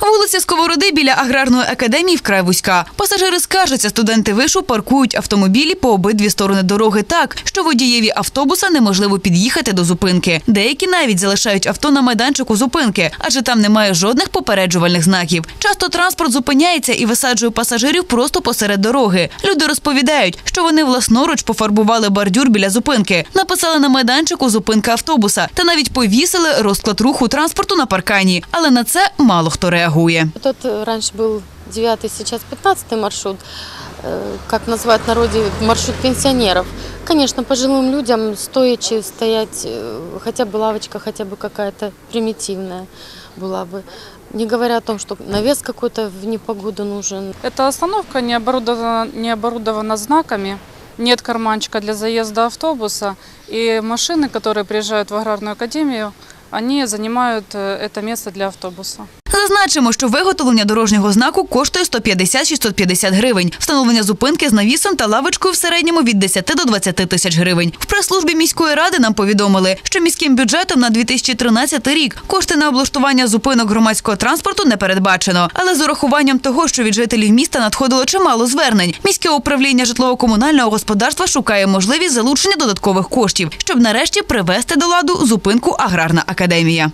Вулиця Сковороди біля аграрної академії вкрай вузька. Пасажири скаржаться, студенти вишу паркують автомобілі по обидві сторони дороги так, що водієві автобуса неможливо під'їхати до зупинки. Деякі навіть залишають авто на майданчику зупинки, адже там немає жодних попереджувальних знаків. Часто транспорт зупиняється і висаджує пасажирів просто посеред дороги. Люди розповідають, що вони власноруч пофарбували бордюр біля зупинки, написали на майданчику зупинка автобуса та навіть повісили розклад руху транспорту на паркані. Але на це мало хто реагує. Тот э, раньше был 9 сейчас 15 маршрут, э, как называют в народе маршрут пенсионеров. Конечно, пожилым людям стоячи стоять, э, хотя бы лавочка, хотя бы какая-то примитивная была бы. Не говоря о том, что навес какой-то в непогоду нужен. Эта остановка не оборудована, не оборудована знаками, нет карманчика для заезда автобуса, и машины, которые приезжают в аграрную академию, они занимают э, это место для автобуса. Зазначимо, що виготовлення дорожнього знаку коштує 150-650 гривень. Встановлення зупинки з навісом та лавочкою в середньому від 10 до 20 тисяч гривень. В прес-службі міської ради нам повідомили, що міським бюджетом на 2013 рік кошти на облаштування зупинок громадського транспорту не передбачено. Але з урахуванням того, що від жителів міста надходило чимало звернень, міське управління житлово-комунального господарства шукає можливість залучення додаткових коштів, щоб нарешті привести до ладу зупинку аграрна академія.